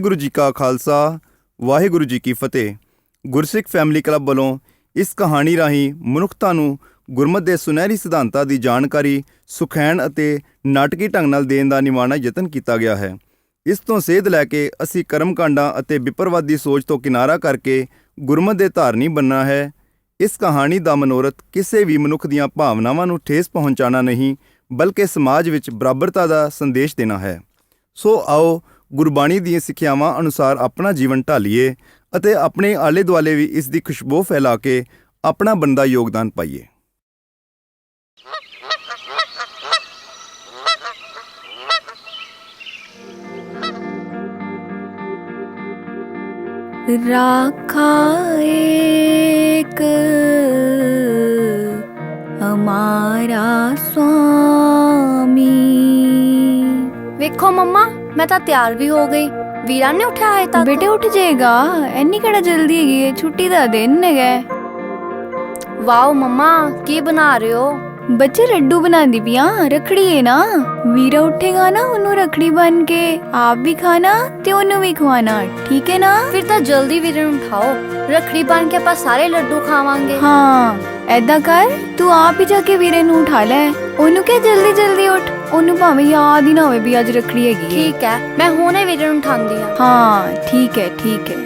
ਵਾਹਿਗੁਰੂ ਜੀ ਕਾ ਖਾਲਸਾ, ਵਾਹਿਗੁਰੂ ਜੀ ਕੀ ਫਤਿਹ। ਗੁਰਸਿੱਖ family club ਵੱਲੋਂ ਇਸ ਕਹਾਣੀ ਰਾਹੀਂ ਮਨੁੱਖਤਾ ਨੂੰ ਗੁਰਮਤ ਦੇ ਸੁਨਹਿਰੀ ਸਿਧਾਂਤਾਂ ਦੀ ਜਾਣਕਾਰੀ ਸੁਖੈਣ ਅਤੇ ਨਾਟਕੀ ਢੰਗ ਨਾਲ ਦੇਣ ਦਾ ਨਿਮਾਣਾ ਯਤਨ ਕੀਤਾ ਗਿਆ ਹੈ। ਇਸ ਤੋਂ ਸੇਧ ਲੈ ਕੇ ਅਸੀਂ ਕਰਮਕਾਂਡਾਂ ਅਤੇ ਵਿਪਰਵਾਦੀ ਸੋਚ ਤੋਂ ਕਿਨਾਰਾ ਕਰਕੇ ਗੁਰਮਤ ਦੇ ਧਾਰਨੀ ਬੰਨਣਾ ਹੈ। ਇਸ ਕਹਾਣੀ ਦਾ ਮਨੋਰਥ ਕਿਸੇ ਵੀ ਮਨੁੱਖ ਦੀਆਂ ਭਾਵਨਾਵਾਂ ਨੂੰ ਠੇਸ ਪਹੁੰਚਾਉਣਾ ਨਹੀਂ, ਬਲਕਿ ਸਮਾਜ ਵਿੱਚ ਬਰਾਬਰਤਾ ਦਾ ਸੰਦੇਸ਼ ਦੇਣਾ ਹੈ। ਸੋ ਆਓ ਗੁਰਬਾਣੀ ਦੀਆਂ ਸਿੱਖਿਆਵਾਂ ਅਨੁਸਾਰ ਆਪਣਾ ਜੀਵਨ ਢਾਲੀਏ ਅਤੇ ਆਪਣੇ ਆਲੇ ਦੁਆਲੇ ਵੀ ਇਸ ਦੀ ਖੁਸ਼ਬੂ ਫੈਲਾ ਕੇ ਆਪਣਾ ਬੰਦਾ ਯੋਗਦਾਨ ਪਾਈਏ राखा एक हमारा स्वामी ਵੇਖੋ ਮੰਮਾ ਮੈਂ ਤਾਂ ਤਿਆਰ ਵੀ ਹੋ ਗਈ। ਵੀਰਾ ਨੇ ਉਠਿਆ ਹੈ ਤੱਕ? ਬੇਟੇ ਉੱਠ ਜਾਏਗਾ ਐਨੀ ਕਿਹੜਾ ਜਲਦੀ ਹੈਗੀ ਹੈ ਛੁੱਟੀ ਦਾ ਦਿਨ ਹੈਗਾ ਵਾਓ ਮੰਮਾ ਕੀ ਬਣਾ ਰਹੇ ਹੋ? ਬੱਚੇ ਲੱਡੂ ਬਣਾਉਂਦੀ ਪਿਆ ਰਖੜੀ ਹੈ ਨਾ। ਵੀਰਾ ਉੱਠੇਗਾ ਨਾ ਉਹਨੂੰ ਰਖੜੀ ਬਣ ਕੇ ਆਪ ਵੀ ਖਾਣਾ ਤੇ ਉਹਨੂੰ ਵੀ ਖਵਾਣਾ ਠੀਕ ਹੈ ਨਾ? ਫਿਰ ਤਾਂ ਜਲਦੀ ਵੀਰੇ ਨੂੰ ਉਠਾਓ ਰਖੜੀ ਬਣ ਕੇ ਆਪਾਂ ਸਾਰੇ ਲੱਡੂ ਖਾਵਾਂਗੇ। ਹਾਂ ਐਦਾਂ ਕਰ ਤੂੰ ਆਪ ਹੀ ਜਾ ਕੇ ਵੀਰੇ ਨੂੰ ਉਠਾ ਲੈ। ਉਹਨੂੰ ਕਹਿ ਜਲਦੀ ਜਲਦੀ ਉੱਠ। ਉਹਨੂੰ ਭਾਵੇਂ ਯਾਦ ਹੀ ਨਾ ਹੋਵੇ ਵੀ ਅੱਜ ਰੱਖੜੀ ਹੈਗੀ ਹੈ। ਠੀਕ ਹੈ ਮੈਂ ਹੁਣੇ ਵੀਰੇ ਨੂੰ ਉਠਾਉਂਦੀ ਹਾਂ। ਹਾਂ ਠੀਕ ਹੈ ਠੀਕ ਹੈ।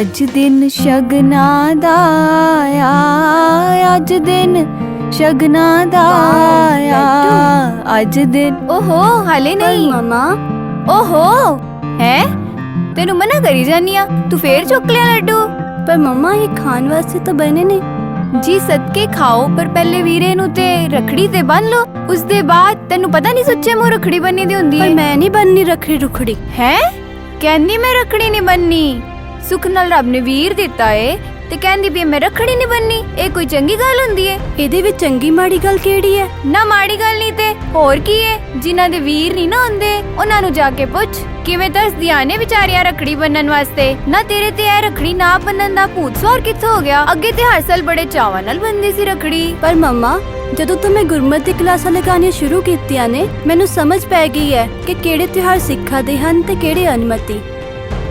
ਅੱਜ ਦਿਨ ਸ਼ਗਨਾ ਦਾ ਆਇਆ ਅੱਜ ਦਿਨ ਸ਼ਗਨਾ ਦਾ ਆਇਆ। ਅੱਜ ਦਿਨ ਓਹੋ ਹਾਲੇ ਨਹੀਂ। ਮਮਾ। ਓਹੋ ਹੈ? ਤੈਨੂੰ ਮਨਾ ਕਰੀ ਜਾਨੀ ਆ ਤੂੰ ਫੇਰ ਚੁੱਕ ਲਿਆ ਲੱਡੂ। ਪਰ ਮਮਾ ਇਹ ਖਾਣ ਵਾਸਤੇ ਤਾਂ ਬਣੇ ਨੇ। ਜੀ ਸਦਕੇ ਖਾਓ ਪਰ ਪਹਿਲੇ ਵੀਰੇ ਨੂੰ ਤੇ ਰਖੜੀ ਤੇ ਬੰਨ ਲਓ। ਉਸ ਦੇ ਬਾਅਦ ਤੈਨੂੰ ਪਤਾ ਨਹੀਂ ਸੱਚੇ ਮੂੰਹ ਰਖੜੀ ਬੰਨੀ ਦੀ ਹੁੰਦੀ ਪਰ ਹੈ? ਮੈਂ ਨਹੀਂ ਬੰਨੀ ਰਖੜੀ ਰੁਖੜੀ। ਹੈ? ਕਹਿੰਦੀ ਮੈਂ ਰਖੜੀ ਨਹੀਂ ਬੰਨੀ ਸੁਖ ਨਾਲ ਰੱਬ ਨੇ ਵੀਰ ਦਿੱਤਾ ਏ। ਤੇ ਕਹਿੰਦੀ ਵੀ ਮੈਂ ਰਖੜੀ ਨਹੀਂ ਬੰਨੀ ਇਹ ਕੋਈ ਚੰਗੀ ਗੱਲ ਹੁੰਦੀ ਏ। ਇਹਦੇ ਵਿੱਚ ਚੰਗੀ ਮਾੜੀ ਗੱਲ ਕਿਹੜੀ ਹੈ ਨਾ ਮਾੜੀ ਗੱਲ ਨਹੀਂ ਤੇ ਹੋਰ ਕੀ ਏ? ਜਿਨ੍ਹਾਂ ਦੇ ਵੀਰ ਨਹੀਂ ਨਾ ਹੁੰਦੇ ਉਹਨਾਂ ਨੂੰ ਜਾ ਕੇ ਪੁੱਛ ਕਿਵੇਂ ਦੱਸਦੀਆਂ ਨੇ ਵਿਚਾਰੀਆਂ ਰਖੜੀ ਬੰਨਣ ਵਾਸਤੇ? ਨਾ ਤੇਰੇ ਤੇ ਇਹ ਰਖੜੀ ਨਾ ਬੰਨਣ ਦਾ ਭੂਤ ਸਵਾਰ ਕਿੱਥੋਂ ਹੋ ਗਿਆ? ਅੱਗੇ ਤੇ ਹਰ ਸਾਲ ਬੜੇ ਚਾਵਾਂ ਨਾਲ ਬੰਦੀ ਸੀ ਰਖੜੀ। ਪਰ ਮਮਾ ਜਦੋਂ ਤੋਂ ਮੈਂ ਗੁਰਮਤਿ ਦੀ ਕਲਾਸਾਂ ਲਗਾਉਣੀਆਂ ਸ਼ੁਰੂ ਕੀਤੀਆਂ ਨੇ ਮੈਨੂੰ ਸਮਝ ਪੈ ਗਈ ਹੈ ਕਿ ਕਿਹੜੇ ਤਿਉਹਾਰ ਸਿੱਖਾਂ ਦੇ ਹਨ ਤੇ ਕਿਹੜੇ ਅਨਮਤੀ।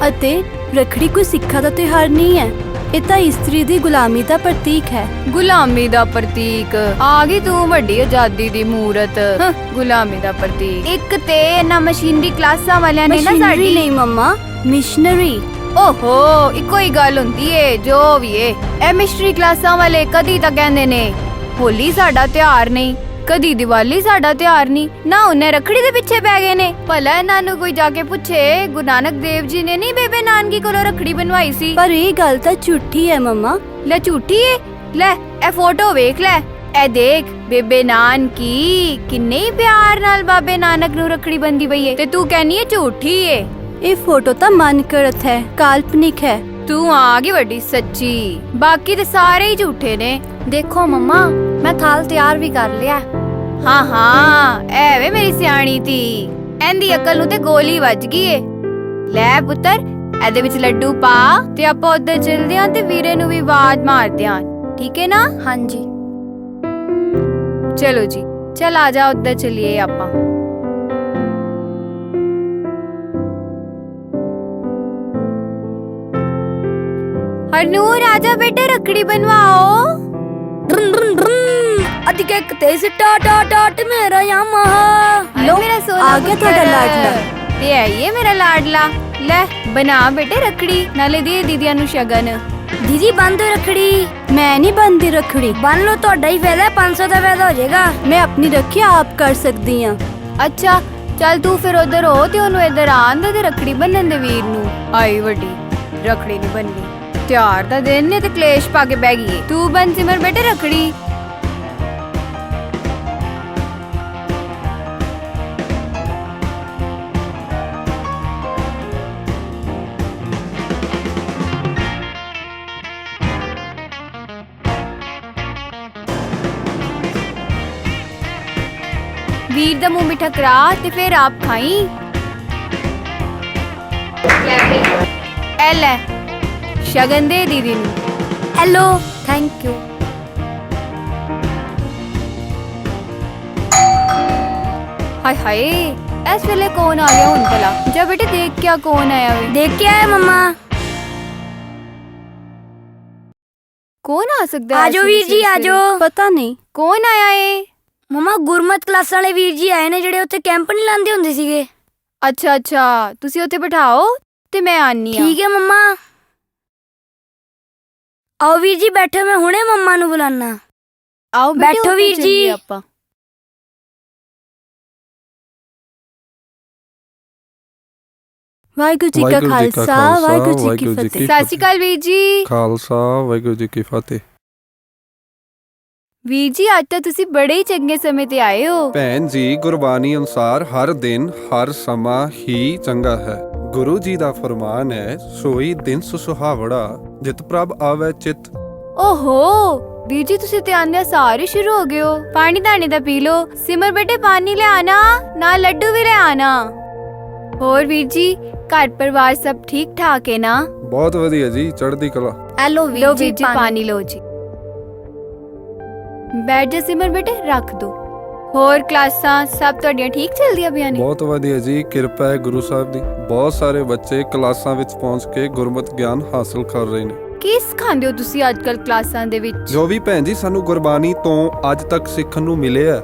ਅਤੇ ਰਖੜੀ ਕੋਈ ਸਿੱਖਾਂ ਦਾ ਤਿਉਹਾਰ ਨਹੀਂ ਹੈ ਇਹ ਤਾਂ ਇਸਤਰੀ ਦੀ ਗੁਲਾਮੀ ਦਾ ਪ੍ਰਤੀਕ ਹੈ। ਗੁਲਾਮੀ ਦਾ ਪ੍ਰਤੀਕ। ਆ ਗਈ ਤੂੰ ਵੱਡੀ ਆਜ਼ਾਦੀ ਦੀ ਮੂਰਤ। ਹੰ, ਗੁਲਾਮੀ ਦਾ ਪ੍ਰਤੀਕ। ਇੱਕ ਤੇ ਇਹਨਾਂ ਮਸ਼ੀਨਰੀ ਕਲਾਸਾਂ ਵਾਲਿਆਂ ਨੇ ਨਾ ਮਸ਼ੀਨਰੀ ਸਾਡੀ ਨਹੀਂ ਮਮਾ ਮਿਸ਼ਨਰੀ। ਓਹੋ ਇੱਕੋ ਹੀ ਗੱਲ ਹੁੰਦੀ ਏ ਜੋ ਵੀ ਏ। ਇਹ ਮਿਸਟਰੀ ਕਲਾਸਾਂ ਵਾਲੇ ਕਦੀ ਤਾਂ ਕਹਿੰਦੇ ਨੇ ਹੋਲੀ ਸਾਡਾ ਤਿਉਹਾਰ ਨਹੀਂ। ਕਦੀ ਦੀਵਾਲੀ ਸਾਡਾ ਤਿਉਹਾਰ ਨਹੀਂ ਨਾ ਉਹਨੇ ਰਖੜੀ ਦੇ ਪਿੱਛੇ ਪੈ ਗਏ ਨੇ। ਭਲਾ ਇਹਨਾਂ ਨੂੰ ਕੋਈ ਜਾ ਕੇ ਪੁੱਛੇ ਗੁਰੂ ਨਾਨਕ ਦੇਵ ਜੀ ਨੇ ਨਹੀਂ ਬੇਬੇ ਨਾਨਕੀ ਕੋਲੋਂ ਰਖੜੀ ਬਣਵਾਈ ਸੀ? ਪਰ ਇਹ ਗੱਲ ਤਾਂ ਝੂਠੀ ਹੈ ਮਮਾ। ਲੈ ਝੂਠੀ ਏ? ਲੈ ਇਹ ਫੋਟੋ ਵੇਖ ਲੈ। ਇਹ ਦੇਖ ਬੇਬੇ ਨਾਨਕੀ ਕਿੰਨੇ ਹੀ ਪਿਆਰ ਨਾਲ ਬਾਬੇ ਨਾਨਕ ਨੂੰ ਰਖੜੀ ਬੰਦੀ ਪਈ ਏ। ਤੇ ਤੂੰ ਕਹਿੰਨੀ ਏ ਝੂਠੀ ਏ? ਇਹ ਫੋਟੋ ਤਾਂ ਮਨ ਕਰਤ ਹੈ ਕਾਲਪਨਿਕ ਹੈ। ਤੂੰ ਆ ਗਈ ਵੱਡੀ ਸੱਚੀ। ਬਾਕੀ ਤੇ ਸਾਰੇ ਹੀ ਝੂਠੇ ਨੇ। ਦੇਖੋ ਮੰਮਾ ਮੈਂ ਥਾਲ ਤਿਆਰ ਵੀ ਕਰ ਲਿਆ। ਹਾਂ ਹਾਂ ਐਵੇਂ ਮੇਰੀ ਸਿਆਣੀ ਤੀ ਐਂਦੀ ਅਕਲ ਨੂੰ ਤੇ ਗੋਲੀ ਵੱਜ ਗਈ ਏ। ਲੈ ਪੁੱਤਰ ਇਹਦੇ ਵਿੱਚ ਲੱਡੂ ਪਾ ਤੇ ਆਪਾਂ ਉੱਧਰ ਚਲਦੇ ਆਂ ਤੇ ਵੀਰੇ ਨੂੰ ਵੀ ਆਵਾਜ਼ ਮਾਰਦੇ ਆਂ। ਠੀਕ ਹੈ ਨਾ? ਹਾਂਜੀ। ਚਲੋ ਜੀ ਚਲ ਆ ਜਾ ਉੱਧਰ ਚਲੀਏ ਆਪਾਂ। ਹਰਨੂਰ ਆਜਾ ਬੇਟੇ ਰਖੜੀ ਬਣਵਾਓ। ਅੱਜ ਕੇ ਤੇ ਸਿੱਟਾ ਟਾ ਟਾਟ ਮੇਰਾ ਯਾਮਹਾ ਲੋ ਮੇਰਾ ਸੋਨਾ ਆ ਗਿਆ ਤੁਹਾਡਾ। ਲਾਡਲਾ। ਤੇ ਆਈਏ ਮੇਰਾ ਲਾਡਲਾ। ਲੈ ਬਣਾ ਬੇਟੇ ਰਖੜੀ ਨਾਲੇ ਦੇ ਦੀਦੀਆਂ ਨੂੰ ਸ਼ਗਨ। ਦੀਦੀ ਬੰਦ ਰਖੜੀ। ਮੈਂ ਨਹੀਂ ਬੰਦੀ ਰਖੜੀ। ਬੰਨ ਲਓ ਤੁਹਾਡਾ ਹੀ ਫਾਇਦਾ 500 ਦਾ ਫਾਇਦਾ ਹੋ ਜਾਏਗਾ। ਮੈਂ ਆਪਣੀ ਰੱਖਿਆ ਆਪ ਕਰ ਸਕਦੀ ਹਾਂ। ਅੱਛਾ ਚੱਲ ਤੂੰ ਫਿਰ ਉਧਰ ਹੋ ਤੇ ਉਹਨੂੰ ਇੱਧਰ ਆਣ ਦੇ ਤੇ ਰਖੜੀ ਬੰਨਣ ਦੇ ਵੀਰ ਨੂੰ। ਆਈ ਵੱਡੀ ਰਖੜੀ ਨਹੀਂ ਬੰਨੀ ਤਿਉਹਾਰ ਦਾ ਦਿਨ ਨੇ ਤੇ ਕਲੇਸ਼ ਪਾ ਕੇ ਬਹਿ ਗਈ ਏ। ਤੂੰ ਬੰਨ ਸਿਮਰ ਬੇਟੇ ਰਖੜੀ। ਵੀਰ ਦਾ ਮੂੰਹ ਮਿੱਠਾ ਕਰਾ ਤੇ ਫਿਰ ਆਪ ਖਾਈ। ਐ ਲੈ। ਸ਼ਗਨ ਦੇ ਦੀਦੀ ਨੂੰ ਹੈਲੋ ਥੈਂਕ ਯੂ ਹਾਏ ਹਾਏ ਇਸ ਵੇਲੇ ਕੌਣ ਆ ਗਿਆ ਹੁਣ ਭਲਾ ਜਾ ਬੇਟੇ ਦੇਖ ਕਿਆ ਕੌਣ ਆਇਆ ਵੇ ਦੇਖ ਕੇ ਆਏ ਮੰਮਾ ਕੌਣ ਆ ਸਕਦਾ ਹੈ ਆਜੋ ਇਸ ਵੀਰ ਜੀ ਵੇਲੇ? ਆਜੋ ਪਤਾ ਨਹੀਂ ਕੌਣ ਆਇਆ ਏ ਮੰਮਾ ਗੁਰਮਤ ਕਲਾਸ ਵਾਲੇ ਵੀਰ ਜੀ ਆਏ ਨੇ ਜਿਹੜੇ ਉੱਥੇ ਕੈਂਪ ਨਹੀਂ ਲਾਉਂਦੇ ਹੁੰਦੇ ਸੀਗੇ ਅੱਛਾ ਅੱਛਾ ਤੁਸੀਂ ਉੱਥੇ ਬਿਠਾਓ ਤੇ ਮੈਂ ਆਨੀ ਆ ਠੀਕ ਹੈ ਮੰਮਾ ਆਓ ਵੀਰ ਜੀ ਬੈਠੋ ਮੈਂ ਹੁਣੇ ਮੰਮਾ ਨੂੰ ਬੁਲਾਣਾ ਆਓ ਬੇਟੇ, ਬੈਠੋ ਉੱਥੇ ਵੀਰ ਚੱਲੀਏ ਜੀ। ਆਪਾਂ ਵਾਹਿਗੁਰੂ ਜੀ ਕਾ ਖਾਲਸਾ ਵਾਹਿਗੁਰੂ ਜੀ ਕੀ ਫਤਿਹ। ਸਤਿ ਸ਼੍ਰੀ ਅਕਾਲ ਵੀਰ ਜੀ। ਖਾਲਸਾ ਵਾਹਿਗੁਰੂ ਜੀ ਕੀ ਫਤਿਹ। ਵੀਰ ਜੀ ਅੱਜ ਤਾਂ ਤੁਸੀਂ ਬੜੇ ਹੀ ਚੰਗੇ ਸਮੇਂ ਤੇ ਆਏ ਹੋ। ਭੈਣ ਜੀ ਗੁਰਬਾਣੀ ਅਨੁਸਾਰ ਹਰ ਦਿਨ ਹਰ ਸਮਾਂ ਹੀ ਚੰਗਾ ਹੈ। ਗੁਰੂ ਜੀ ਦਾ ਫਰਮਾਨ ਹੈ ਸੋਈ ਦਿਨ ਸੁਹਾਵੜਾ ਜਿਤ ਪ੍ਰਭ ਆਵੇ ਚਿਤ। ਓਹੋ ਵੀਰ ਜੀ ਤੁਸੀਂ ਤੇ ਆਂਦੇ ਸਾਰੇ ਸ਼ੁਰੂ ਹੋ ਗਏ ਹੋ। ਪਾਣੀ ਦਾਣੇ ਦਾ ਪੀ ਲਓ। ਸਿਮਰ ਬੇਟੇ ਪਾਣੀ ਲੈ ਆਣਾ ਨਾਲ ਲੱਡੂ ਵੀ ਲੈ ਆਣਾ। ਹੋਰ ਵੀਰ ਜੀ ਘਰ ਪਰਿਵਾਰ ਸਭ ਠੀਕ ਠਾਕ ਹੈ ਨਾ? ਬਹੁਤ ਵਧੀਆ ਜੀ ਚੜ੍ਹਦੀ ਕਲਾ। ਐਲੋ ਲੋ ਵੀਰ ਜੀ ਪਾਣੀ ਲਓ ਜੀ। ਬੈਠ ਜਾ ਸਿਮਰ ਬੇਟੇ ਰੱਖ ਦੋ। ਹੋਰ ਕਲਾਸਾਂ ਸਭ ਤੁਹਾਡੀਆਂ ਠੀਕ ਚੱਲਦੀਆਂ ਨੇ? ਬਹੁਤ ਵਧੀਆ ਜੀ ਕਿਰਪਾ ਹੈ ਗੁਰੂ ਸਾਹਿਬ ਦੀ। ਬਹੁਤ ਸਾਰੇ ਬੱਚੇ ਕਲਾਸਾਂ ਵਿੱਚ ਪਹੁੰਚ ਕੇ ਗੁਰਮਤਿ ਗਿਆਨ ਹਾਸਲ ਕਰ ਰਹੇ ਨੇ। ਕੀ ਸਿਖਾਉਂਦੇ ਹੋ ਤੁਸੀਂ ਅੱਜਕੱਲ ਕਲਾਸਾਂ ਦੇ ਵਿੱਚ? ਜੋ ਵੀ ਭੈਣ ਜੀ ਸਾਨੂੰ ਗੁਰਬਾਣੀ ਤੋਂ ਅੱਜ ਤੱਕ ਸਿੱਖਣ ਨੂੰ ਮਿਲਿਆ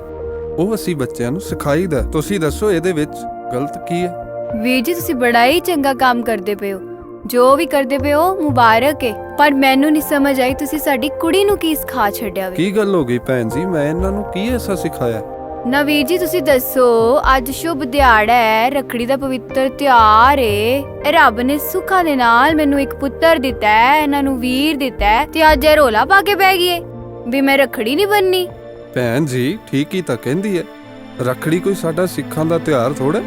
ਉਹ ਅਸੀਂ ਬੱਚਿਆਂ ਨੂੰ ਸਿਖਾਈਦਾ ਤੁਸੀਂ ਦੱਸੋ ਇਹਦੇ ਵਿੱਚ ਗਲਤ ਕੀ ਹੈ? ਵੀਰ ਜੀ ਤੁਸੀਂ ਬੜਾ ਹੀ ਚੰਗਾ ਕੰਮ ਕਰਦੇ ਪਏ ਹੋ। ਜੋ ਵੀ ਕਰਦੇ ਪਏ ਹੋ ਮੁਬਾਰਕ ਹੈ ਪਰ ਮੈਨੂੰ ਨਹੀਂ ਸਮਝ ਆਈ ਤੁਸੀਂ ਸਾਡੀ ਕੁੜੀ ਨੂੰ ਕੀ ਸਿਖਾ ਛੱਡਿਆ ਵੇ। ਕੀ ਗੱਲ ਹੋ ਗਈ ਭੈਣ ਜੀ? ਮੈਂ ਇਹਨਾਂ ਨੂੰ ਕੀ ਐਸਾ ਸਿਖਾਇਆ? ਨਾ ਵੀਰ ਜੀ ਤੁਸੀਂ ਦੱਸੋ ਅੱਜ ਸ਼ੁਭ ਦਿਹਾੜਾ ਹੈ ਰੱਖੜੀ ਦਾ ਪਵਿੱਤਰ ਤਿਉਹਾਰ ਏ। ਰੱਬ ਨੇ ਸੁੱਖਾਂ ਦੇ ਨਾਲ ਮੈਨੂੰ ਇੱਕ ਪੁੱਤਰ ਦਿੱਤਾ ਹੈ ਇਹਨਾਂ ਨੂੰ ਵੀਰ ਦਿੱਤਾ ਹੈ ਤੇ ਅੱਜ ਇਹ ਰੋਲਾ ਪਾ ਕੇ ਬਹਿ ਗਈ ਏ ਵੀ ਮੈਂ ਰੱਖੜੀ ਨਹੀਂ ਬੰਨੀ ਭੈਣ ਜੀ ਠੀਕ ਹੀ ਤਾਂ ਕਹਿੰਦੀ ਹੈ ਰੱਖੜੀ ਕੋਈ ਸਾਡਾ ਸਿੱਖਾਂ ਦਾ ਤਿਉਹਾਰ ਥੋੜਾ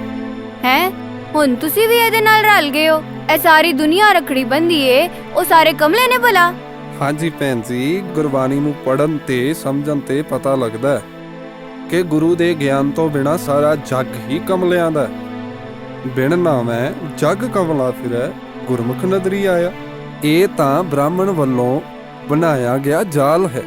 ਹੈ? ਹੁਣ ਤੁਸੀਂ ਵੀ ਇਹਦੇ ਨਾਲ ਰਲ ਗਏ ਹੋ। ਇਹ ਸਾਰੀ ਦੁਨੀਆ ਰੱਖੜੀ ਬੰਦੀ ਏ ਉਹ ਸਾਰੇ ਕਮਲੇ ਨੇ ਭਲਾ। ਹਾਂਜੀ ਭੈਣ ਜੀ ਗੁਰਬਾਣੀ ਨੂੰ ਪੜਨ ਤੇ ਸਮਝਣ ਤੇ ਪਤਾ ਲੱਗਦਾ ਹੈ। ਕਿ ਗੁਰੂ ਦੇ ਗਿਆਨ ਤੋਂ ਬਿਨਾ ਸਾਰਾ ਜੱਗ ਹੀ ਕਮਲਿਆਂ ਦਾ। ਬਿਨ ਨਾਮੈ ਜੱਗ ਕਮਲਾ ਫਿਰੈ ਗੁਰਮੁਖ ਨਦਰੀ ਆਇਆ। ਇਹ ਤਾਂ ਬ੍ਰਾਹਮਣ ਵੱਲੋਂ ਬਣਾਇਆ ਗਿਆ ਜਾਲ ਹੈ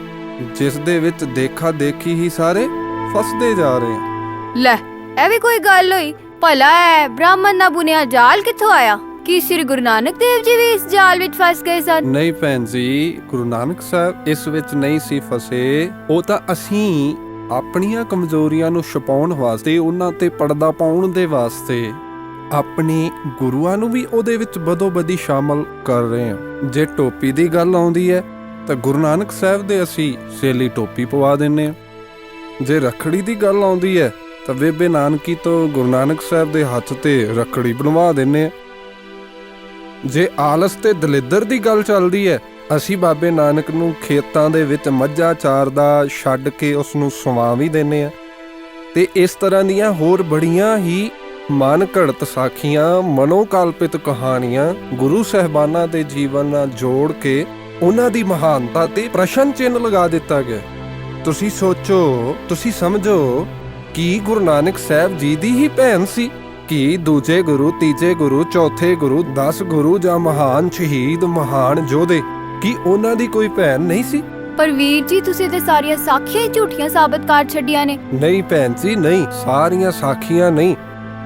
ਜਿਸ ਦੇ ਵਿੱਚ ਦੇਖਾ ਦੇਖੀ ਹੀ ਸਾਰੇ ਫਸਦੇ ਜਾ ਰਹੇ ਹਨ। ਲੈ ਇਹ ਵੀ ਕੋਈ ਗੱਲ ਹੋਈ? ਭਲਾ ਹੈ ਬ੍ਰਾਹਮਣ ਦਾ ਬੁਨਿਆ ਜਾਲ ਕਿੱਥੋਂ ਆਇਆ? ਕੀ ਸ੍ਰੀ ਗੁਰੂ ਨਾਨਕ ਦੇਵ ਜੀ ਵੀ ਇਸ ਜਾਲ ਵਿੱਚ ਫਸ ਗਏ ਸਨ? ਨਹੀਂ ਭੈਣ ਜੀ ਗੁਰੂ ਨਾਨਕ ਸਾਹਿਬ ਇਸ ਵਿੱਚ ਨਹੀਂ ਸੀ ਫਸੇ। ਉਹ ਤਾਂ ਅਸੀਂ ਆਪਣੀਆਂ ਕਮਜ਼ੋਰੀਆਂ ਨੂੰ ਛੁਪਾਉਣ ਵਾਸਤੇ, ਉਹਨਾਂ ਤੇ ਪਰਦਾ ਪਾਉਣ ਦੇ ਵਾਸਤੇ ਆਪਣੇ ਗੁਰੂਆਂ ਨੂੰ ਵੀ ਉਹਦੇ ਵਿੱਚ ਬਦੋ-ਬਦੀ ਸ਼ਾਮਲ ਕਰ ਰਹੇ ਹਾਂ। ਜੇ ਟੋਪੀ ਦੀ ਗੱਲ ਆਉਂਦੀ ਹੈ, ਤਾਂ ਗੁਰੂ ਨਾਨਕ ਸਾਹਿਬ ਦੇ ਅਸੀਂ ਸੇਲੀ ਟੋਪੀ ਪਵਾ ਦਿੰਨੇ ਆ ਜੇ ਰੱਖੜੀ ਦੀ ਗੱਲ ਆਉਂਦੀ ਹੈ, ਤਾਂ ਬੇਬੇ ਨਾਨਕੀ ਤੋਂ ਗੁਰੂ ਨਾਨਕ ਸਾਹਿਬ ਦੇ ਹੱਥ ਤੇ ਰੱਖੜੀ ਬਣਵਾ ਦਿੰਨੇ ਆ ਜੇ ਆਲਸ ਤੇ ਦਲਿੱਦਰ ਦੀ ਗੱਲ ਚੱਲਦੀ ਹੈ ਅਸੀਂ ਬਾਬੇ ਨਾਨਕ ਨੂੰ ਖੇਤਾਂ ਦੇ ਵਿੱਚ ਮੱਝਾਂ ਚਾਰਦਾ ਛੱਡ ਕੇ ਉਸ ਨੂੰ ਸੁਵਾ ਵੀ ਦਿੰਨੇ ਆ ਤੇ ਇਸ ਤਰ੍ਹਾਂ ਦੀਆਂ ਹੋਰ ਬੜੀਆਂ ਹੀ ਮਨ ਘੜਤ ਸਾਖੀਆਂ, ਮਨੋਕਲਪਿਤ ਕਹਾਣੀਆਂ ਗੁਰੂ ਸਹਿਬਾਨਾਂ ਦੇ ਜੀਵਨ ਨਾਲ ਜੋੜ ਕੇ ਉਹਨਾਂ ਦੀ ਮਹਾਨਤਾ ਤੇ ਪ੍ਰਸ਼ਨ ਚਿੰਨ੍ਹ ਲਗਾ ਦਿੱਤਾ ਗਿਆ। ਤੁਸੀਂ ਸੋਚੋ, ਤੁਸੀਂ ਸਮਝੋ ਕਿ ਗੁਰੂ ਨਾਨਕ ਸਾਹਿਬ ਜੀ ਦੀ ਹੀ ਭੈਣ ਸੀ ਕਿ ਦੂਜੇ ਗੁਰੂ, ਤੀਜੇ ਗੁਰੂ, ਚੌਥੇ ਗੁਰੂ 10 ਗੁਰੂ ਜਾਂ ਮਹਾਨ ਸ਼ਹੀਦ, ਮਹਾਨ ਯੋਧੇ। ਕੀ ਉਹਨਾਂ ਦੀ ਕੋਈ ਭੈਣ ਨਹੀਂ ਸੀ? ਪਰ ਵੀਰ ਜੀ ਤੁਸੀਂ ਤੇ ਸਾਰੀਆਂ ਸਾਖੀਆਂ ਹੀ ਝੂਠੀਆਂ ਸਾਬਤ ਕਰ ਛੱਡੀਆਂ ਨੇ। ਨਹੀਂ ਭੈਣ ਜੀ ਨਹੀਂ। ਸਾਰੀਆਂ ਸਾਖੀਆਂ ਨਹੀਂ।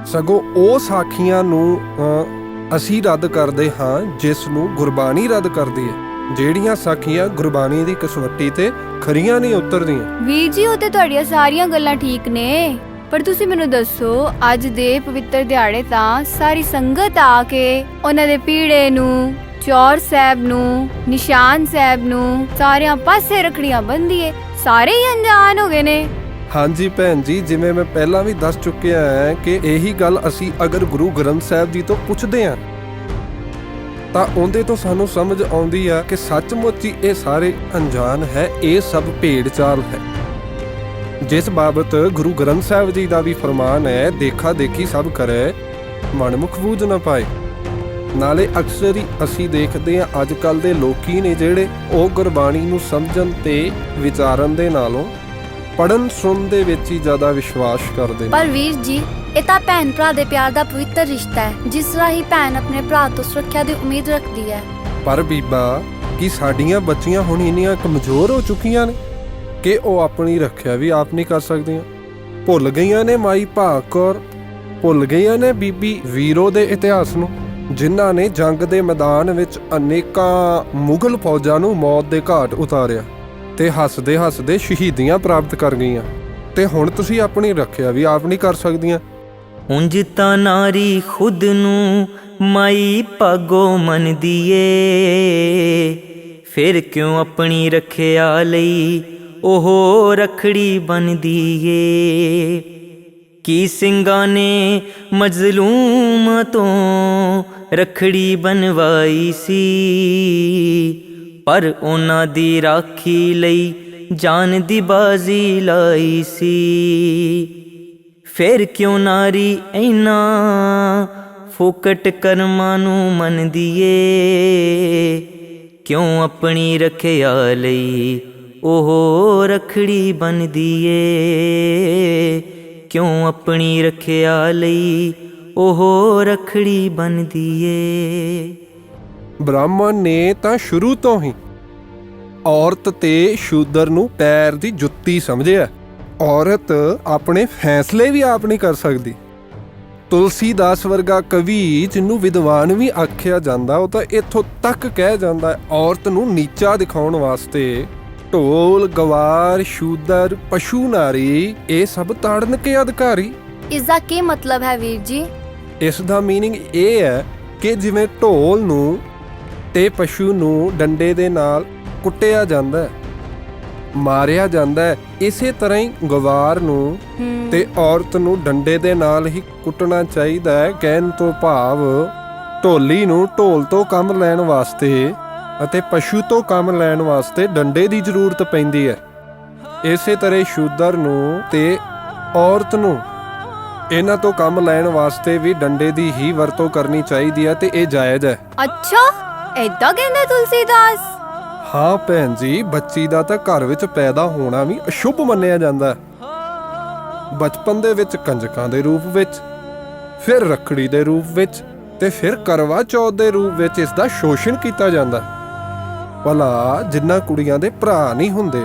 ਸਗੋਂ ਉਹ ਸਾਖੀਆਂ ਨੂੰ ਅ, ਅਸੀਂ ਰੱਦ ਕਰਦੇ ਹਾਂ ਜਿਸ ਨੂੰ ਗੁਰਬਾਣੀ ਰੱਦ ਕਰਦੀ ਹੈ। ਜਿਹੜੀਆਂ ਸਾਖੀਆਂ ਗੁਰਬਾਣੀ ਦੀ ਕਸਵੱਟੀ ਤੇ ਖਰੀਆਂ ਨਹੀਂ ਉਤਰਦੀਆਂ। ਵੀਰ ਜੀ ਉਹ ਤੇ ਤੁਹਾਡੀਆਂ ਸਾਰੀਆਂ ਗੱਲਾਂ ਠੀਕ ਨੇ। ਪਰ ਤੁਸੀਂ ਮੈਨੂੰ ਦੱਸੋ ਅੱਜ ਦੇ ਪਵਿੱਤਰ ਦਿਹਾੜੇ ਤਾਂ ਸਾਰੀ ਸੰਗਤ ਆ ਕੇ ਉਹਨਾਂ ਦੇ ਪੀੜੇ ਨੂੰ ਚੌਰ ਸਾਹਿਬ ਨੂੰ, ਨਿਸ਼ਾਨ ਸਾਹਿਬ ਨੂੰ ਸਾਰਿਆਂ ਪਾਸੇ ਰੱਖੜੀਆਂ ਬੰਦੀਏ ਸਾਰੇ ਹੀ ਅਣਜਾਣ ਹੋ ਗਏ ਨੇ। ਹਾਂਜੀ ਭੈਣ ਜੀ, ਜਿਵੇਂ ਮੈਂ ਪਹਿਲਾਂ ਵੀ ਦੱਸ ਚੁੱਕਿਆ ਹਾਂ ਕਿ ਇਹੀ ਗੱਲ ਅਸੀਂ ਅਗਰ ਗੁਰੂ ਗ੍ਰੰਥ ਸਾਹਿਬ ਜੀ ਤੋਂ ਪੁੱਛਦੇ ਹਾਂ, ਤਾਂ ਉਹਦੇ ਤੋਂ ਸਾਨੂੰ ਸਮਝ ਆਉਂਦੀ ਆ ਕਿ ਸੱਚਮੁੱਚ ਹੀ ਇਹ ਸਾਰੇ ਅਣਜਾਣ ਹੈ, ਇਹ ਸਭ ਭੇਡ ਚਾਲ ਹੈ। ਜਿਸ ਬਾਬਤ ਗੁਰੂ ਗ੍ਰੰਥ ਸਾਹਿਬ ਜੀ ਦਾ ਵੀ ਫਰਮਾਨ ਹੈ ਦੇਖਾ ਦੇਖੀ ਸਭ ਕਰੇ ਮਨਮੁਖ ਬੂਝ ਨਾ ਪਾਏ। ਨਾਲੇ ਅਕਸਰ ਹੀ ਅਸੀਂ ਦੇਖਦੇ ਹਾਂ ਅੱਜ ਕੱਲ ਦੇ ਲੋਕੀ ਨੇ ਜਿਹੜੇ ਉਹ ਗੁਰਬਾਣੀ ਨੂੰ ਸਮਝਣ ਤੇ ਵਿਚਾਰਨ ਦੇ ਨਾਲੋਂ ਪੜਨ ਸੁਣਨ ਦੇ ਵਿੱਚ ਹੀ ਜ਼ਿਆਦਾ ਵਿਸ਼ਵਾਸ ਕਰਦੇ ਨੇ। ਪਰ ਵੀਰ ਜੀ ਇਹ ਤਾਂ ਭੈਣ ਭਰਾ ਦੇ ਪਿਆਰ ਦਾ ਪਵਿੱਤਰ ਰਿਸ਼ਤਾ ਹੈ ਜਿਸ ਰਾਹੀਂ ਭੈਣ ਆਪਣੇ ਭਰਾ ਤੋਂ ਸੁਰੱਖਿਆ ਦੀ ਉਮੀਦ ਰੱਖਦੀ ਹੈ। ਪਰ ਬੀਬਾ ਕੀ ਸਾਡੀਆਂ ਬੱਚੀਆਂ ਹੁਣ ਇੰਨੀਆਂ ਕਮਜ਼ੋਰ ਹੋ ਚੁੱਕੀਆਂ ਨੇ ਕਿ ਉਹ ਆਪਣੀ ਰੱਖਿਆ ਵੀ ਆਪ ਨਹੀਂ ਕਰ ਸਕਦੀਆਂ? ਭੁੱਲ ਗਈਆਂ ਨੇ ਮਾਈ ਭਾਗ ਕੌਰ ਭੁੱਲ ਗਈਆਂ ਨੇ ਬੀਬੀ ਵੀਰੋ ਦੇ ਇਤਿਹਾਸ ਨੂੰ। ਜਿਨ੍ਹਾਂ ਨੇ ਜੰਗ ਦੇ ਮੈਦਾਨ ਵਿੱਚ ਅਨੇਕਾਂ ਮੁਗਲ ਫੌਜਾਂ ਨੂੰ ਮੌਤ ਦੇ ਘਾਟ ਉਤਾਰਿਆ ਤੇ ਹੱਸਦੇ ਹੱਸਦੇ ਸ਼ਹੀਦੀਆਂ ਪ੍ਰਾਪਤ ਕਰ ਗਈਆਂ। ਤੇ ਹੁਣ ਤੁਸੀਂ ਆਪਣੀ ਰੱਖਿਆ ਵੀ ਆਪ ਨਹੀਂ ਕਰ ਸਕਦੀਆਂ। ਉਂਝ ਤਾਂ ਨਾਰੀ ਖੁਦ ਨੂੰ ਮਾਈ ਭਾਗੋ ਮੰਨਦੀ ਏ ਫਿਰ ਕਿਉਂ ਆਪਣੀ ਰੱਖਿਆ ਲਈ ਉਹ ਰਖੜੀ ਬਣਦੀ ਏ ਕੀ ਸਿੰਘਾਂ ਨੇ ਮਜ਼ਲੂਮ ਤੋਂ ਰਖੜੀ ਬਣਵਾਈ ਸੀ? ਪਰ ਉਹਨਾਂ ਦੀ ਰਾਖੀ ਲਈ ਜਾਨ ਦੀ ਬਾਜ਼ੀ ਲਾਈ ਸੀ। ਫਿਰ ਕਿਉਂ ਨਾਰੀ ਐਨਾ ਫੋਕਟ ਕਰਮਾਂ ਨੂੰ ਮੰਨਦੀ ਏ? ਕਿਉਂ ਆਪਣੀ ਰੱਖਿਆ ਲਈ ਉਹ ਰਖੜੀ ਬਣਦੀ ਏ? ਕਿਉਂ ਆਪਣੀ ਰੱਖਿਆ ਲਈ ਉਹ ਰਖੜੀ ਬਣਦੀ ਏ ਬ੍ਰਾਹਮਣ ਨੇ ਤਾਂ ਸ਼ੁਰੂ ਤੋਂ ਹੀ ਔਰਤ ਤੇ ਸ਼ੂਦਰ ਨੂੰ ਪੈਰ ਦੀ ਜੁੱਤੀ ਸਮਝਿਆ। ਔਰਤ ਆਪਣੇ ਫੈਸਲੇ ਵੀ ਆਪ ਨਹੀਂ ਕਰ ਸਕਦੀ। ਤੁਲਸੀਦਾਸ ਵਰਗਾ ਕਵੀ ਜਿਹਨੂੰ ਵਿਦਵਾਨ ਵੀ ਆਖਿਆ ਜਾਂਦਾ, ਉਹ ਤਾਂ ਇੱਥੋਂ ਤੱਕ ਕਹਿ ਜਾਂਦਾ, ਔਰਤ ਨੂੰ ਨੀਚਾ ਦਿਖਾਉਣ ਵਾਸਤੇ ਢੋਲ ਗਵਾਰ ਸ਼ੂਦਰ ਪਸ਼ੂ ਨਾਰੀ ਇਹ ਸਭ ਤਾੜਨ ਕੇ ਅਧਿਕਾਰੀ। ਇਸ ਦਾ ਕੀ ਮਤਲਬ ਹੈ ਵੀਰ ਜੀ? ਇਸ ਦਾ ਮੀਨਿੰਗ ਇਹ ਹੈ ਕਿ ਜਿਵੇਂ ਢੋਲ ਨੂੰ ਤੇ ਪਸ਼ੂ ਨੂੰ ਡੰਡੇ ਦੇ ਨਾਲ ਕੁੱਟਿਆ ਜਾਂਦਾ ਹੈ ਮਾਰਿਆ ਜਾਂਦਾ ਹੈ ਇਸੇ ਤਰ੍ਹਾਂ ਹੀ ਗਵਾਰ ਨੂੰ ਤੇ ਔਰਤ ਨੂੰ ਡੰਡੇ ਦੇ ਨਾਲ ਹੀ ਕੁੱਟਣਾ ਚਾਹੀਦਾ ਹੈ ਕਹਿਣ ਤੋਂ ਭਾਵ ਢੋਲੀ ਨੂੰ ਢੋਲ ਤੋਂ ਕੰਮ ਲੈਣ ਵਾਸਤੇ ਅਤੇ ਪਸ਼ੂ ਤੋਂ ਕੰਮ ਲੈਣ ਵਾਸਤੇ ਡੰਡੇ ਦੀ ਜ਼ਰੂਰਤ ਪੈਂਦੀ ਹੈ। ਇਸੇ ਤਰ੍ਹਾਂ ਸ਼ੂਦਰ ਨੂੰ ਤੇ ਔਰਤ ਨੂੰ ਇਹਨਾਂ ਤੋਂ ਕੰਮ ਲੈਣ ਵਾਸਤੇ ਵੀ ਡੰਡੇ ਦੀ ਹੀ ਵਰਤੋਂ ਕਰਨੀ ਚਾਹੀਦੀ ਹੈ ਤੇ ਇਹ ਜਾਇਜ਼ ਹੈ। ਅੱਛਾ ਏਦਾਂ ਕਹਿੰਦੇ ਤੁਲਸੀਦਾਸ? ਹਾਂ ਭੈਣ ਜੀ ਬੱਚੀ ਦਾ ਤਾਂ ਘਰ ਵਿੱਚ ਪੈਦਾ ਹੋਣਾ ਵੀ ਅਸ਼ੁਭ ਮੰਨਿਆ ਜਾਂਦਾ ਹੈ। ਬਚਪਨ ਦੇ ਵਿੱਚ ਕੰਜਕਾਂ ਦੇ ਰੂਪ ਵਿੱਚ ਫਿਰ ਰੱਖੜੀ ਦੇ ਰੂਪ ਵਿੱਚ ਤੇ ਫਿਰ ਕਰਵਾ ਚੌਥ ਦੇ ਰੂਪ ਵਿੱਚ ਇਸ ਦਾ ਸ਼ੋਸ਼ਣ ਕੀਤਾ ਜਾਂਦਾ ਹੈ। ਭਲਾ ਜਿੰਨਾ ਕੁੜੀਆਂ ਦੇ ਭਰਾ ਨਹੀਂ ਹੁੰਦੇ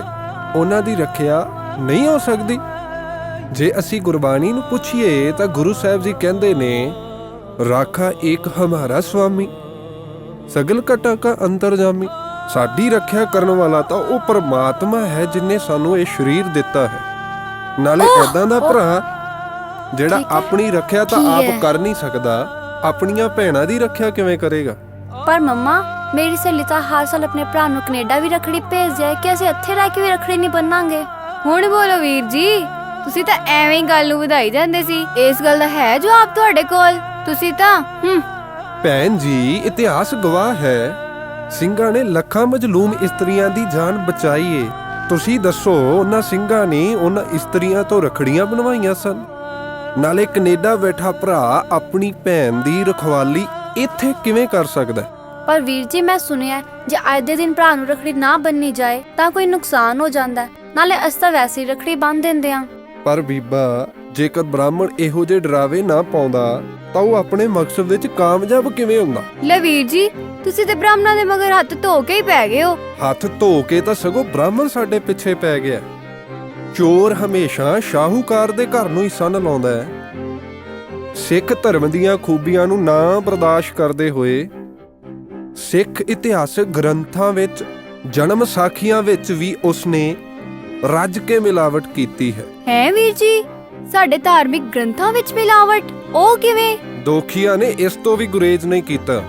ਉਹਨਾਂ ਦੀ ਰੱਖਿਆ ਨਹੀਂ ਹੋ ਸਕਦੀ। ਜੇ ਅਸੀਂ ਗੁਰਬਾਣੀ ਨੂੰ ਪੁੱਛੀਏ ਤਾਂ ਗੁਰੂ ਸਾਹਿਬ ਜੀ ਕਹਿੰਦੇ ਨੇ ਰਾਖਾ ਏਕ ਹਮਾਰਾ ਸੁਆਮੀ ਸਗਲ ਘਟਾ ਕਾ ਅੰਤਰਜਾਮੀ ਸਾਡੀ ਰੱਖਿਆ ਕਰਨ ਵਾਲਾ ਤਾਂ ਉਹ ਪਰਮਾਤਮਾ ਹੈ ਜਿਨੇ ਸਾਨੂੰ ਇਹ ਸਰੀਰ ਦਿੱਤਾ ਹੈ। ਨਾਲੇ ਐਦਾਂ ਦਾ ਭਰਾ ਜਿਹੜਾ। ਆਪਣੀ ਰੱਖਿਆ ਤਾਂ? ਆਪ ਕਰ ਨਹੀਂ ਸਕਦਾ ਆਪਣੀਆਂ ਭੈਣਾਂ ਦੀ ਰੱਖਿਆ ਕਿਵੇਂ ਕਰੇਗਾ? ਪਰ ਮੰਮਾ ਮੇਰੀ ਸਹੇਲੀ ਤਾਂ ਹਰ ਸਾਲ ਆਪਣੇ ਭਰਾ ਨੂੰ ਕੈਨੇਡਾ ਵੀ ਰੱਖੜੀ ਭੇਜਦੀ ਹੈ ਕਿ ਅਸੀਂ ਇੱਥੇ ਰਹਿ ਕੇ ਵੀ ਰੱਖੜੀ ਨਹੀਂ ਬੰਨਾਂਗੇ। ਹੁਣ ਬੋਲੋ ਵੀਰ ਜੀ ਤੁਸੀਂ ਤਾਂ ਐਵੇਂ ਹੀ ਗੱਲ ਨੂੰ ਵਧਾਈ ਜਾਂਦੇ ਸੀ। ਇਸ ਗੱਲ ਦਾ ਹੈ ਜਵਾਬ ਤੁਹਾਡੇ ਕੋਲ? ਤੁਸੀਂ ਤਾਂ ਹੂੰ। ਭੈਣ ਜੀ ਇਤਿਹਾਸ ਗਵਾਹ ਹੈ। ਸਿੰਘਾਂ ਨੇ ਲੱਖਾਂ ਮਜਲੂਮ ਇਸਤਰੀਆਂ ਦੀ ਜਾਨ ਬਚਾਈ ਏ। ਤੁਸੀਂ ਦੱਸੋ ਉਹਨਾਂ ਸਿੰਘਾਂ ਨੇ ਉਹਨਾਂ ਇਸਤਰੀਆਂ ਤੋਂ ਰਖੜੀਆਂ ਬਣਵਾਈਆਂ ਸਨ? ਨਾਲੇ ਕੈਨੇਡਾ ਬੈਠਾ ਭਰਾ ਆਪਣੀ ਭੈਣ ਦੀ ਰਖਵਾਲੀ ਇੱਥੇ ਕਿਵੇਂ ਕਰ ਸਕਦਾ? ਪਰ ਵੀਰ ਜੀ ਮੈਂ ਸੁਣਿਆ ਜੇ ਅੱਜ ਦੇ ਦਿਨ ਭਰਾ ਨੂੰ ਰੱਖੜੀ ਨਾ ਬੰਨੀ ਜਾਏ ਤਾਂ ਕੋਈ ਨੁਕਸਾਨ ਹੋ ਜਾਂਦਾ। ਨਾਲੇ ਅਸੀਂ ਤਾਂ ਵੈਸੇ ਹੀ ਰੱਖੜੀ ਬੰਨ ਦਿੰਦੇ ਹਾਂ। ਪਰ ਬੀਬਾ ਜੇਕਰ ਬ੍ਰਾਹਮਣ ਇਹੋ ਜਿਹੇ ਡਰਾਵੇ ਨਾ ਪਾਉਂਦਾ ਤਾਂ ਉਹ ਆਪਣੇ ਮਕਸਦ ਵਿੱਚ ਕਾਮਯਾਬ ਕਿਵੇਂ ਹੁੰਦਾ? ਲੈ ਵੀਰ ਜੀ ਤੁਸੀਂ ਤੇ ਬ੍ਰਾਹਮਣਾਂ ਦੇ ਮਗਰ ਹੱਥ ਧੋ ਕੇ ਹੀ ਪੈ ਗਏ ਹੋ। ਹੱਥ ਧੋ ਕੇ ਤਾਂ ਸਗੋਂ ਬ੍ਰਾਹਮਣ ਸਾਡੇ ਪਿੱਛੇ ਪੈ ਗਿਆ। ਚੋਰ ਹਮੇਸ਼ਾ ਸ਼ਾਹੂਕਾਰ ਦੇ ਘਰ ਨੂੰ ਹੀ ਸੰਨ ਲਾਉਂਦਾ ਹੈ। ਸਿੱਖ ਧਰਮ ਦੀਆਂ ਖੂਬੀਆਂ ਨੂੰ ਨਾ ਬਰਦਾਸ਼ਤ ਕਰਦੇ ਹੋਏ ਸਿੱਖ ਇਤਿਹਾਸਕ ਗ੍ਰੰਥਾਂ ਵਿੱਚ ਜਨਮ ਸਾਖੀਆਂ ਵਿੱਚ ਵੀ ਉਸਨੇ ਰੱਜ ਕੇ ਮਿਲਾਵਟ ਕੀਤੀ ਹੈ। ਹੈ ਵੀਰ ਜੀ ਸਾਡੇ ਧਾਰਮਿਕ ਗ੍ਰੰਥਾਂ ਵਿੱਚ ਮਿਲਾਵਟ ਉਹ ਕਿਵੇਂ? ਦੋਖੀਆਂ ਨੇ ਇਸ ਤੋਂ ਵੀ ਗੁਰੇਜ਼ ਨਹੀਂ ਕੀਤਾ।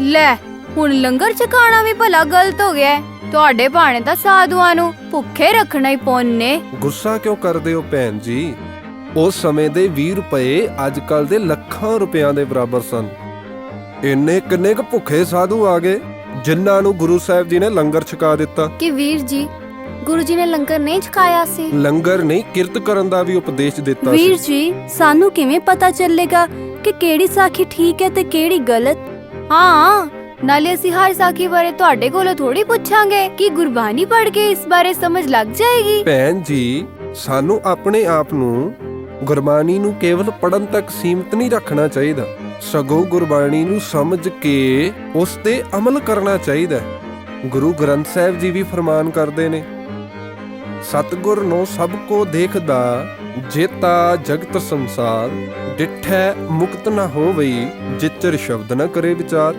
ਲੈ ਹੁਣ ਲੰਗਰ ਛਕਾਣਾ ਵੀ ਭਲਾ ਗਲਤ ਹੋ ਗਿਆ ਹੈ। ਤੁਹਾਡੇ ਭਾਣੇ ਤਾਂ ਸਾਧੂਆਂ ਨੂੰ ਭੁੱਖੇ ਰੱਖਣਾ ਹੀ ਪੁੰਨ ਗੁੱਸਾ ਕਿਉਂ ਕਰਦੇ ਹੋ ਭੈਣ ਜੀ? ਉਸ ਸਮੇਂ ਦੇ 20 ਰੁਪਏ ਅੱਜ ਕੱਲ ਦੇ ਲੱਖਾਂ ਰੁਪਿਆਂ ਦੇ ਬਰਾਬਰ ਸਨ। ਇੰਨੇ ਕਿੰਨੇ ਕੁ ਭੁੱਖੇ ਸਾਧੂ ਆ ਗਏ ਜਿਨ੍ਹਾਂ ਨੂੰ ਗੁਰੂ ਸਾਹਿਬ ਜੀ ਨੇ ਲੰਗਰ ਛਕਾ ਦਿੱਤਾ। ਕਿ ਵੀਰ ਜੀ ਗੁਰੂ ਜੀ ਨੇ ਲੰਗਰ ਨਹੀਂ ਛਕਾਇਆ ਸੀ? ਲੰਗਰ ਨਹੀਂ ਕਿਰਤ ਕਰਨ ਦਾ ਵੀ ਉਪਦੇਸ਼ ਦਿੱਤਾ ਵੀਰ ਸੀ ਜੀ ਸਾਨੂੰ ਕਿਵੇਂ ਪਤਾ ਚੱਲੇਗਾ ਕਿ ਕਿਹੜੀ ਸਾਖੀ ਠੀਕ ਹੈ ਤੇ ਕਿਹੜੀ ਗਲਤ? ਹਾਂ ਨਾਲੇ ਅਸੀਂ ਹਰ ਸਾਖੀ ਬਾਰੇ ਤੁਹਾਡੇ ਕੋਲੋਂ ਥੋੜੀ ਪੁੱਛਾਂਗੇ ਕਿ ਗੁਰਬਾਣੀ ਪੜ੍ਹ ਕੇ ਇਸ ਬਾਰੇ ਸਮਝ ਲੱਗ ਜਾਏਗੀ। ਭੈਣ ਜੀ ਸਾਨੂੰ ਆਪਣੇ ਆਪ ਨੂੰ ਗੁਰਬਾਣੀ ਨੂੰ ਕੇਵਲ ਪੜਨ ਤੱਕ ਸੀਮਿਤ ਨਹੀਂ ਰੱਖਣਾ ਚਾਹੀਦਾ। ਸਗੋਂ ਗੁਰਬਾਣੀ ਨੂੰ ਸਮਝ ਕੇ ਉਸ ਤੇ ਅਮਲ ਕਰਨਾ ਚਾਹੀਦਾ ਗੁਰੂ ਗ੍ਰੰਥ ਸਾਹਿਬ ਜੀ ਵੀ ਫਰਮਾਨ ਕਰਦੇ ਨੇ, ਸਤਗੁਰ ਨੂੰ ਸਭ ਕੋ ਦੇਖਦਾ, ਜੇਤਾ ਜਗਤ ਸੰਸਾਰ, ਡਿਠੈ ਮੁਕਤ ਨਾ ਹੋਵਈ, ਜਿਚਰ ਸ਼ਬਦ ਨਾ ਕਰੇ ਵਿਚਾਰ।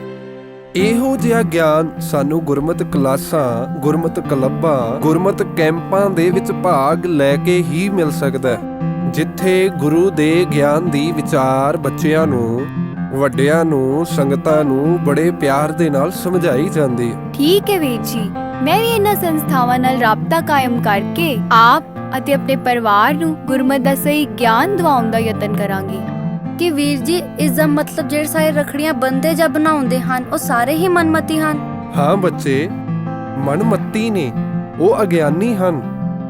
ਇਹੋ ਜਿਹਾ ਗਿਆਨ ਸਾਨੂੰ ਗੁਰਮਤ ਕਲਾਸਾਂ, ਗੁਰਮਤ ਕਲੱਬਾਂ, ਗੁਰਮਤ ਕੈਂਪਾਂ ਦੇ ਵਿੱਚ ਭਾਗ ਲੈ ਕੇ ਹੀ ਮਿਲ ਸਕਦਾ ਹੈ, ਜਿੱਥੇ ਗੁਰੂ ਦੇ ਗਿਆਨ ਦੀ ਵਿਚਾਰ ਬੱਚਿਆਂ ਨੂੰ ਵੱਡਿਆਂ ਨੂੰ ਸੰਗਤਾਂ ਨੂੰ ਬੜੇ ਪਿਆਰ ਦੇ ਨਾਲ ਸਮਝਾਈ ਜਾਂਦੀ ਹੈ। ਠੀਕ ਹੈ ਵੀਰ ਜੀ। ਮੈਂ ਵੀ ਇਹਨਾਂ ਸੰਸਥਾਵਾਂ ਨਾਲ ਰਾਬਤਾ ਕਾਇਮ ਕਰਕੇ ਆਪ ਅਤੇ ਆਪਣੇ ਪਰਿਵਾਰ ਨੂੰ ਗੁਰਮਤਿ ਦਾ ਸਹੀ ਗਿਆਨ ਦਿਵਾਉਣ ਦਾ ਯਤਨ ਕਰਾਂਗੀ। ਕਿ ਵੀਰ ਜੀ ਇਸ ਦਾ ਮਤਲਬ ਜਿਹੜੇ ਸਾਰੇ ਰਖੜੀਆਂ ਬੰਦੇ ਜਾਂ ਬਣਾਉਂਦੇ ਹਨ ਉਹ ਸਾਰੇ ਹੀ ਮਨਮਤੀ ਹਨ? ਹਾਂ ਬੱਚੇ ਮਨਮੱਤੀ ਨੇ ਉਹ ਅਗਿਆਨੀ ਹਨ।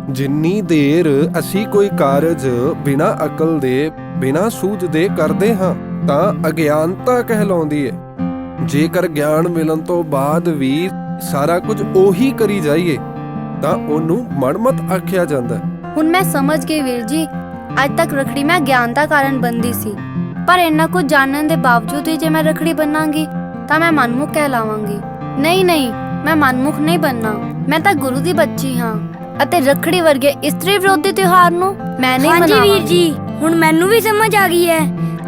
ਜਿੰਨੀ ਦੇਰ ਅਸੀਂ ਕੋਈ ਕਾਰਜ ਬਿਨਾਂ ਅਕਲ ਦੇ ਬਿਨਾਂ ਸੂਝ ਦੇ ਕਰਦੇ ਹਾਂ ਤਾਂ ਅਗਿਆਨਤਾ ਕਹਿਲਾਉਂਦੀ ਹੈ ਜੇਕਰ ਗਿਆਨ ਮਿਲਣ ਤੋਂ ਬਾਅਦ ਵੀ ਸਾਰਾ ਕੁਝ ਉਹੀ ਕਰੀ ਜਾਈਏ ਤਾਂ ਉਹਨੂੰ ਮਨਮਤ ਆਖਿਆ ਜਾਂਦਾ ਹੁਣ ਮੈਂ ਸਮਝ ਗਈ ਵੀਰ ਜੀ ਅੱਜ ਤੱਕ ਰਖੜੀ ਮੈਂ ਗਿਆਨ ਦਾ ਕਾਰਨ ਬੰਦੀ ਸੀ। ਪਰ ਇੰਨਾ ਕੁਝ ਜਾਣਨ ਦੇ ਬਾਵਜੂਦ ਵੀ ਜੇ ਮੈਂ ਰਖੜੀ ਬੰਨਾਂਗੀ ਤਾਂ ਮੈਂ ਮਨਮੁਖ ਕਹਿਲਾਵਾਂਗੀ। ਨਹੀਂ ਨਹੀਂ ਮੈਂ ਮਨਮੁਖ ਨਹੀਂ ਬੰਨਾ। ਮੈਂ ਤਾਂ ਗੁਰੂ ਦੀ ਬੱਚੀ ਹਾਂ। ਅਤੇ ਰਖੜੀ ਵਰਗੇ ਇਸਤਰੀ ਵਿਰੋਧੀ ਤਿਉਹਾਰ ਨੂੰ ਮੈਂ ਨਹੀਂ ਹਾਂਜੀ ਮਨਾਵਾਂਗੀ। ਵੀਰ ਜੀ ਹੁਣ ਮੈਨੂੰ ਵੀ ਸਮਝ ਆ ਗਈ ਹੈ।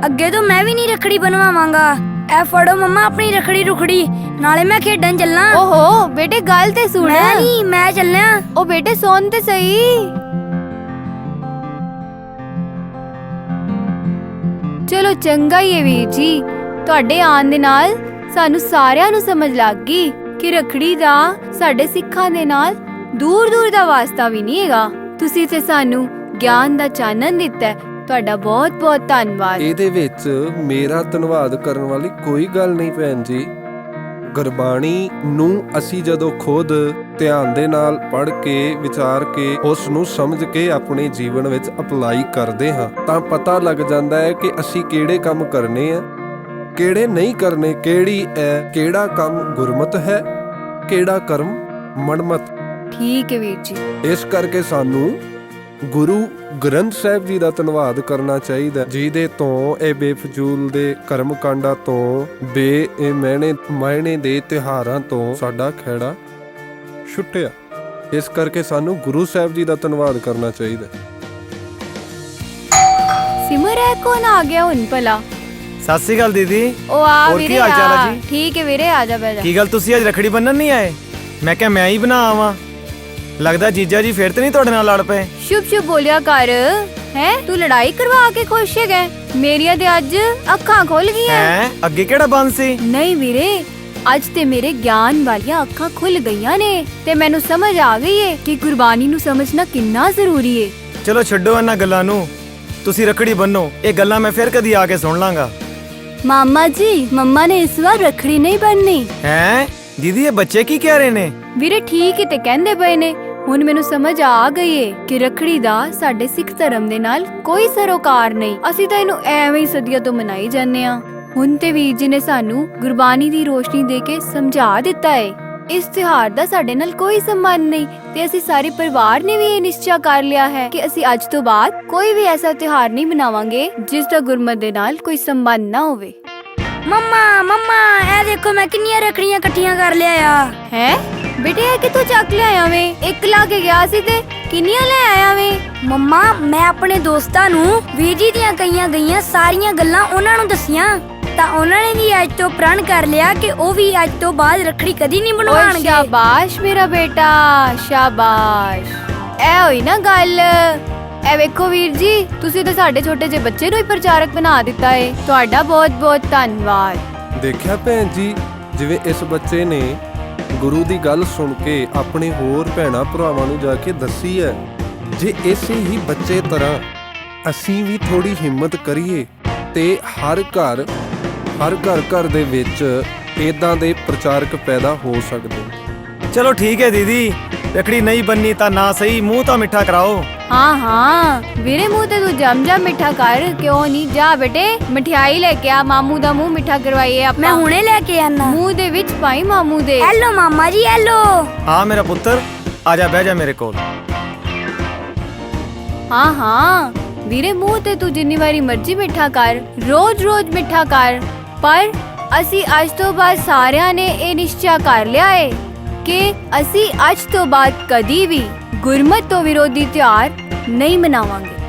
ਅੱਗੇ ਤੋਂ ਮੈਂ ਵੀ ਨਹੀਂ ਰਖੜੀ ਬਣਵਾਵਾਂਗਾ। ਐ ਫੜੋ ਮੰਮਾ ਆਪਣੀ ਰਖੜੀ ਰੁਖੜੀ ਨਾਲੇ ਮੈਂ ਖੇਡਣ ਚੱਲਾਂ। ਓਹੋ ਬੇਟੇ ਗੱਲ ਤੇ ਸੁਣ। ਮੈਂ ਨਹੀਂ ਮੈਂ ਚੱਲਿਆ। ਉਹ ਬੇਟੇ ਸੁਣ ਤੇ ਸਹੀ। ਚਲੋ ਚੰਗਾ ਹੀ ਹੈ ਵੀਰ ਜੀ। ਤੁਹਾਡੇ ਆਉਣ ਦੇ ਨਾਲ ਸਾਨੂੰ ਸਾਰਿਆਂ ਨੂੰ ਸਮਝ ਲੱਗ ਗਈ ਕਿ ਰਖੜੀ ਦਾ ਸਾਡੇ ਸਿੱਖਾਂ ਦੇ ਨਾਲ ਦੂਰ ਦੂਰ ਦਾ ਵਾਸਤਾ ਵੀ ਨਹੀਂ ਹੈਗਾ। ਤੁਸੀਂ ਤੇ ਸਾਨੂੰ ਗਿਆਨ ਦਾ ਚਾਨਣ ਦਿੱਤਾ ਹੈ। ਤੁਹਾਡਾ ਬਹੁਤ ਬਹੁਤ ਧੰਨਵਾਦ। ਇਹਦੇ ਵਿੱਚ ਮੇਰਾ ਧੰਨਵਾਦ ਕਰਨ ਵਾਲੀ ਕੋਈ ਗੱਲ ਨਹੀਂ ਭੈਣ ਜੀ। ਗੁਰਬਾਣੀ ਨੂੰ ਅਸੀਂ ਜਦੋਂ ਖੁਦ ਧਿਆਨ ਦੇ ਨਾਲ ਪੜ੍ਹ ਕੇ ਵਿਚਾਰ ਕੇ ਉਸ ਨੂੰ ਸਮਝ ਕੇ ਆਪਣੇ ਜੀਵਨ ਵਿੱਚ ਅਪਲਾਈ ਕਰਦੇ ਹਾਂ ਤਾਂ ਪਤਾ ਲੱਗ ਜਾਂਦਾ ਹੈ ਕਿ ਅਸੀਂ ਕਿਹੜੇ ਕੰਮ ਕਰਨੇ ਆ ਕਿਹੜੇ ਨਹੀਂ ਕਰਨੇ ਕਿਹੜੀ ਹੈ ਕਿਹੜਾ ਕੰਮ ਗੁਰਮਤ ਹੈ ਕਿਹੜਾ ਕਰਮ ਮਨਮਤ। ਠੀਕ ਹੈ ਵੀਰ ਜੀ। ਇਸ ਕਰਕੇ ਸਾਨੂੰ ਗੁਰੂ ਗ੍ਰੰਥ ਸਾਹਿਬ ਜੀ ਦਾ ਧੰਨਵਾਦ ਕਰਨਾ ਚਾਹੀਦਾ ਜਿਹਦੇ ਤੋਂ ਇਹ ਬੇਫਜ਼ੂਲ ਦੇ ਕਰਮ ਕਾਂਡਾਂ ਤੋਂ ਬੇ ਇਹ ਮਹਿਣੇ ਮਾਇਣੇ ਦੇ ਤਿਹਾਰਾਂ ਤੋਂ ਸਾਡਾ ਖਹਿੜਾ ਛੁੱਟਿਆ। ਇਸ ਕਰਕੇ ਸਾਨੂੰ ਗੁਰੂ ਸਾਹਿਬ ਜੀ ਦਾ ਧੰਨਵਾਦ ਕਰਨਾ ਚਾਹੀਦਾ। ਸਿਮਰ ਹੈ ਕੌਣ ਆ ਗਿਆ ਹੁਣ ਭਲਾ? ਸਤਿ ਸ਼੍ਰੀ ਅਕਾਲ ਦੀਦੀ। ਉਹ ਆ ਹੋਰ ਕੀ ਵੀਰੇ ਹਾਲ ਚਾਲ ਆ ਜੀ? ਠੀਕ ਹੈ ਵੀਰੇ ਆ ਜਾ ਬੈ ਜਾ। ਕੀ ਗੱਲ ਤੁਸੀਂ ਅੱਜ ਰਖੜੀ ਬੰਨਣ ਨਹੀਂ ਆਏ? ਮੈਂ ਕਿਹਾ ਮੈਂ ਹੀ ਬਣਾ ਆਵਾਂ। ਲੱਗਦਾ ਜੀਜਾ ਜੀ ਫਿਰ ਤੇ ਨਹੀਂ ਤੁਹਾਡੇ ਨਾਲ ਲੜ ਪਏ। ਸ਼ੁਭ ਸ਼ੁਭ ਬੋਲਿਆ ਕਰ। ਹੈ? ਤੂੰ ਲੜਾਈ ਕਰਵਾ ਕੇ ਖੁਸ਼ ਹੈਗਾ ਮੇਰੀਆਂ ਤੇ ਅੱਜ ਅੱਖਾਂ ਖੁੱਲ ਗਈਆਂ। ਹੈ? ਅੱਗੇ ਕਿਹੜਾ ਬੰਦ ਸੀ? ਨਹੀਂ ਵੀਰੇ ਅੱਜ ਤੇ ਮੇਰੇ ਗਿਆਨ ਵਾਲੀਆਂ ਅੱਖਾਂ ਖੁੱਲ ਗਈਆਂ ਨੇ ਤੇ ਮੈਨੂੰ ਸਮਝ ਆ ਗਈ ਏ ਕਿ ਕੁਰਬਾਨੀ ਨੂੰ ਸਮਝਣਾ ਕਿੰਨਾ ਜ਼ਰੂਰੀ ਏ। ਚਲੋ ਛੱਡੋ ਇਹਨਾਂ ਗੱਲਾਂ ਨੂੰ। ਤੁਸੀਂ ਰਖੜੀ ਬੰਨੋ। ਇਹ ਗੱਲਾਂ ਮੈਂ ਫਿਰ ਕਦੀ ਆ ਕੇ ਸੁਣ ਲਾਂਗਾ। ਮਾਮਾ ਜੀ ਮੰਮਾ ਨੇ ਇਸ ਵਾਰ ਰਖੜੀ ਨਹੀਂ ਬੰਨਣੀ ਹੈ? ਦੀਦੀ ਇਹ ਬੱਚੇ ਕੀ ਕਹਿ ਰਹੇ ਨੇ? ਵੀਰੇ ਠੀਕ ਹੀ ਤੇ ਕਹਿੰਦੇ ਪਏ ਨੇ। ਹੁਣ ਮੈਨੂੰ ਸਮਝ ਆ ਗਈ ਏ ਕਿ ਰਖੜੀ ਦਾ ਸਾਡੇ ਸਿੱਖ ਧਰਮ ਦੇ ਨਾਲ ਕੋਈ ਸਰੋਕਾਰ ਨਹੀਂ। ਅਸੀਂ ਤਾਂ ਇਹਨੂੰ ਐਵੇਂ ਹੀ ਸਦੀਆਂ ਤੋਂ ਮਨਾਈ ਜਾਂਦੇ ਆ ਹੁਣ ਤੇ ਵੀਰ ਜੀ ਨੇ ਸਾਨੂੰ ਗੁਰਬਾਣੀ ਦੀ ਰੋਸ਼ਨੀ ਦੇ ਕੇ ਸਮਝਾ ਦਿੱਤਾ ਏ। ਇਸ ਤਿਉਹਾਰ ਦਾ ਸਾਡੇ ਨਾਲ ਕੋਈ ਸੰਬੰਧ ਨਹੀਂ ਤੇ ਅਸੀਂ ਸਾਰੇ ਪਰਿਵਾਰ ਨੇ ਵੀ ਇਹ ਨਿਸ਼ਚਾ ਕਰ ਲਿਆ ਹੈ ਕਿ ਅਸੀਂ ਅੱਜ ਤੋਂ ਬਾਅਦ ਕੋਈ ਵੀ ਐਸਾ ਤਿਉਹਾਰ ਨਹੀਂ ਮਨਾਵਾਂਗੇ ਜਿਸ ਦਾ ਗੁਰਮਤ ਦੇ ਨਾਲ ਕੋਈ ਸੰਬੰਧ ਨਾ ਹੋਵੇ। ਮੰਮਾ ਮੰਮਾ ਇਹ ਦੇਖੋ ਮੈਂ ਕਿੰਨੀਆਂ ਰਖੜੀਆਂ ਇਕੱਠੀਆਂ ਕਰ ਲਿਆ ਆ। ਹੈ? ਬੇਟੇ ਇਹ ਕਿੱਥੋਂ ਚੱਕ ਲਿਆਇਆ ਵੇ ਇੱਕ ਲਾ ਕੇ ਗਿਆ ਸੀ ਤੇ ਕਿੰਨੀਆਂ ਲੈ ਆਇਆ ਵੇ ਮੰਮਾ ਮੈਂ ਆਪਣੇ ਦੋਸਤਾਂ ਨੂੰ ਵੀਰ ਜੀ ਦੀਆਂ ਕਈਆਂ ਗਈਆਂ ਸਾਰੀਆਂ ਗੱਲਾਂ ਉਹਨਾਂ ਨੂੰ ਦੱਸੀਆਂ। ਤਾਂ ਉਹਨਾਂ ਨੇ ਵੀ ਅੱਜ ਤੋਂ ਪ੍ਰਣ ਕਰ ਲਿਆ ਕਿ ਉਹ ਵੀ ਅੱਜ ਤੋਂ ਬਾਅਦ ਰਖੜੀ ਕਦੀ ਨਹੀਂ ਬਣਵਾਉਣਗੇ। ਸ਼ਾਬਾਸ਼ ਮੇਰਾ ਬੇਟਾ ਸ਼ਾਬਾਸ਼। ਐ ਹੋਈ ਨਾ ਗੱਲ। ਐ ਵੇਖੋ ਵੀਰ ਜੀ ਤੁਸੀਂ ਤਾਂ ਸਾਡੇ ਛੋਟੇ ਜਿਹੇ ਬੱਚੇ ਨੂੰ ਹੀ ਪ੍ਰਚਾਰਕ ਬਣਾ ਦਿੱਤਾ ਏ। ਤੁਹਾਡਾ ਬਹੁਤ ਬਹੁਤ ਧੰਨਵਾਦ। ਦੇਖਿਆ ਭੈਣ ਜੀ ਜਿਵੇਂ ਇਸ ਬੱਚੇ ਨੇ ਗੁਰੂ ਦੀ ਗੱਲ ਸੁਣ ਕੇ ਆਪਣੇ ਹੋਰ ਭੈਣਾ ਭਰਾਵਾਂ ਨੂੰ ਜਾ ਕੇ ਦੱਸੀ ਹੈ, ਜੇ ਇਸੇ ਹੀ ਬੱਚੇ ਤਰ੍ਹਾਂ ਅਸੀਂ ਵੀ ਥੋੜੀ ਹਿੰਮਤ ਕਰੀਏ ਤੇ ਹਰ ਘਰ ਹਰ ਘਰ ਘਰ ਦੇ ਵਿੱਚ ਇਦਾਂ ਦੇ ਪ੍ਰਚਾਰਕ ਪੈਦਾ ਹੋ ਸਕਦੇ ਚਲੋ ਠੀਕ ਹੈ ਦੀਦੀ ਰਖੜੀ ਨਹੀਂ ਬੰਨੀ ਤਾਂ ਨਾ ਸਹੀ ਮੂੰਹ ਤਾਂ ਮਿੱਠਾ ਕਰਾਓ ਹਾਂ ਹਾਂ ਵੀਰੇ ਮੂੰਹ ਤੇ ਤੂੰ ਜਮ ਜਮ ਮਿੱਠਾ ਕਰ ਕਿਉਂ ਨਹੀਂ ਜਾ ਬੇਟੇ ਮਠਿਆਈ ਲੈ ਕੇ ਆ ਮਾਮੂ ਦਾ ਮੂੰਹ ਮਿੱਠਾ ਕਰਵਾਈਏ ਆਪਾਂ ਮੈਂ ਹੁਣੇ ਲੈ ਕੇ ਆਨਾ ਮੂੰਹ ਦੇ ਵਿੱਚ ਪਾਈ ਮਾਮੂ ਦੇ ਹੈਲੋ ਮਾਮਾ ਜੀ ਹੈਲੋ ਹਾਂ ਮੇਰਾ ਪੁੱਤਰ ਆ ਜਾ ਬਹਿ ਜਾ ਮੇਰੇ ਕੋਲ ਹਾਂ ਹਾਂ ਵੀਰੇ ਮੂੰਹ ਤੇ ਤੂੰ ਜਿੰਨੀ ਵਾਰੀ ਮਰਜ਼ੀ ਮਿੱਠਾ ਕਰ ਰੋਜ਼-ਰੋਜ਼ ਮਿੱਠਾ ਕਰ ਪਰ ਅਸੀਂ ਅੱਜ ਤੋਂ ਬਾਅਦ ਸਾਰਿਆਂ ਨੇ ਇਹ ਨਿਸ਼ਚਾ ਕਰ ਲਿਆ ਏ ਕਿ ਅਸੀਂ ਅੱਜ ਤੋਂ ਬਾਅਦ ਕਦੀ ਵੀ ਗੁਰਮਤ ਤੋਂ ਵਿਰੋਧੀ ਤਿਉਹਾਰ ਨਹੀਂ ਮਨਾਵਾਂਗੇ।